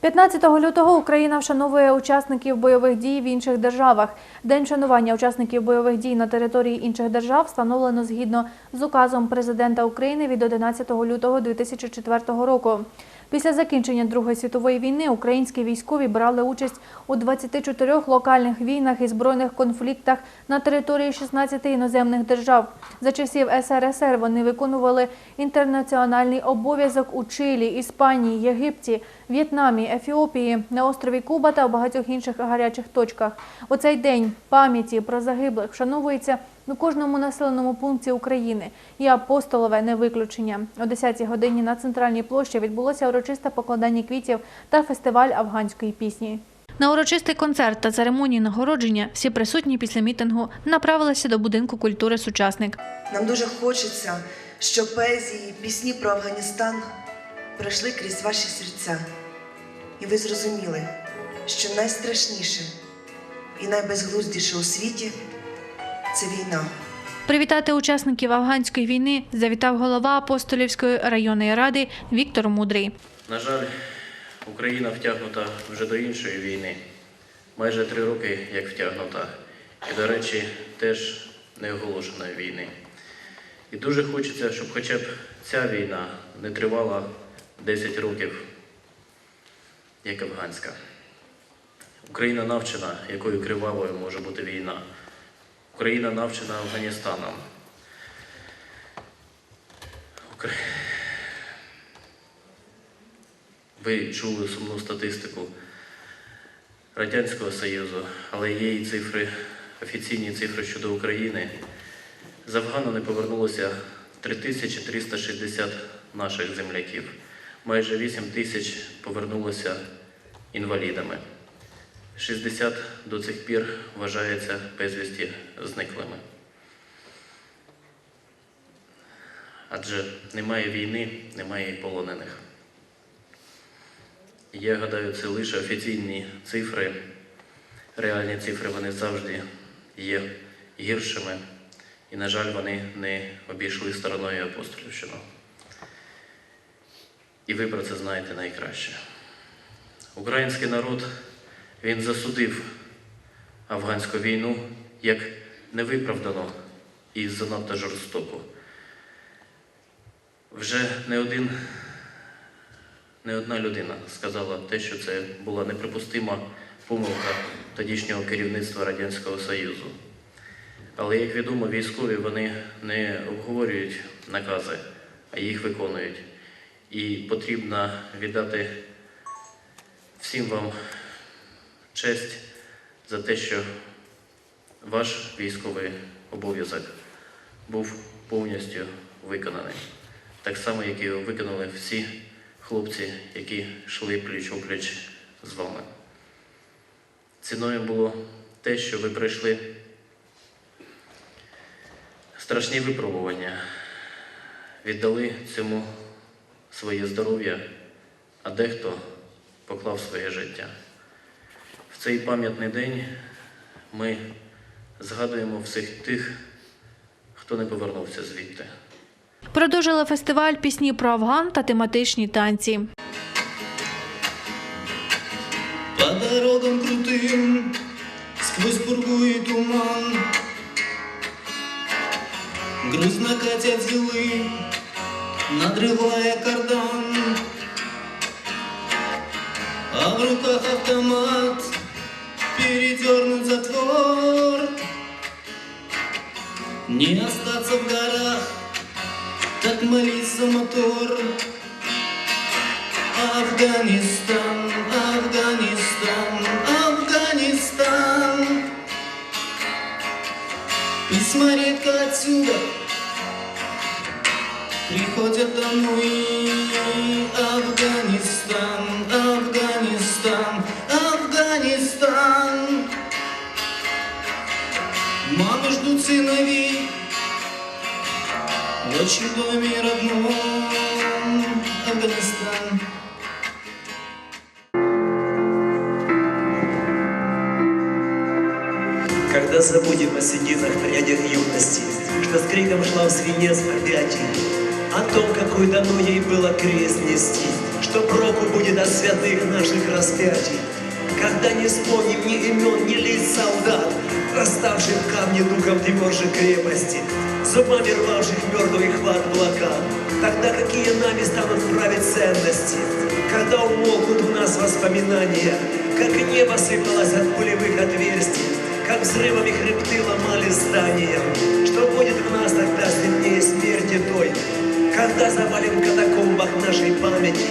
15 лютого Україна вшановує учасників бойових дій в інших державах. День вшанування учасників бойових дій на території інших держав встановлено згідно з указом президента України від 11 лютого 2004 року. Після закінчення Другої світової війни українські військові брали участь у 24 локальних війнах і збройних конфліктах на території 16 іноземних держав. За часів СРСР вони виконували інтернаціональний обов'язок у Чилі, Іспанії, Єгипті, В'єтнамі, Ефіопії, на острові Куба та багатьох інших гарячих точках. У цей день пам'яті про загиблих вшановується у кожному населеному пункті України. І апостолове не виключення. О 10-й годині на центральній площі відбулося урочисте покладання квітів та фестиваль афганської пісні. На урочистий концерт та церемонії нагородження всі присутні після мітингу направилися до будинку культури Сучасник. Нам дуже хочеться, щоб поезії, пісні про Афганістан пройшли крізь ваші серця. І ви зрозуміли, що найстрашніше і найбезглуздіше у світі це війна. Привітати учасників афганської війни завітав голова апостолівської районної ради Віктор Мудрий. На жаль, Україна втягнута вже до іншої війни. Майже три роки як втягнута. І, до речі, теж неоголошеної війни. І дуже хочеться, щоб хоча б ця війна не тривала 10 років, як афганська. Україна навчена, якою кривавою може бути війна. Україна навчена Афганістаном. Укра... Ви чули сумну статистику Радянського Союзу, але є і цифри, офіційні цифри щодо України. З Афгану не повернулося 3360 наших земляків. Майже 8 тисяч повернулося інвалідами. 60 до цих пір вважається безвісті зниклими. Адже немає війни, немає і полонених. Я гадаю, це лише офіційні цифри. Реальні цифри вони завжди є гіршими. І, на жаль, вони не обійшли стороною апостолівщину. І ви про це знаєте найкраще. Український народ він засудив афганську війну як невиправдану і занадто жорстоку. Вже не один не одна людина сказала те, що це була неприпустима помилка тодішнього керівництва Радянського Союзу. Але, як відомо, військові вони не обговорюють накази, а їх виконують. І потрібно віддати всім вам честь за те, що ваш військовий обов'язок був повністю виконаний. Так само, як і виконали всі хлопці, які йшли пліч пліч з вами. Ціною було те, що ви пройшли страшні випробування, віддали цьому своє здоров'я, а дехто поклав своє життя. В цей пам'ятний день ми згадуємо всіх тих, хто не повернувся звідти. Продовжили фестиваль пісні про Афган та тематичні танці. По дорогам крутым, сквозь пургу и туман Грустно катят зилы, надрывая кардан А в руках автомат, Передернут затвор. Не остаться в горах, так молится мотор. Афганистан, Афганистан, Афганистан. Письма редко отсюда приходят домой. Афганистан, Афганистан, Афганистан. Мамы ждут сыновей отчим доме родном Афганистан. Когда забудем о сединах прядях юности, Что с криком шла в свинец опять, О том, какой давно ей было крест нести, Что проку будет от святых наших распятий, Когда не вспомним ни имен, ни лиц солдат, Расставших в камне духом тверже крепости, Зубами рвавших мертвый хват блокад. Тогда какие нами станут править ценности? Когда умолкнут у нас воспоминания, Как небо сыпалось от пулевых отверстий, Как взрывами хребты ломали здания. Что будет в нас тогда сильнее смерти той, когда завалим катакомбах нашей памяти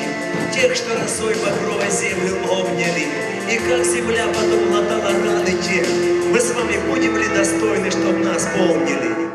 Тех, что росой багровой землю обняли И как земля потом латала раны тех Мы с вами будем ли достойны, чтоб нас помнили?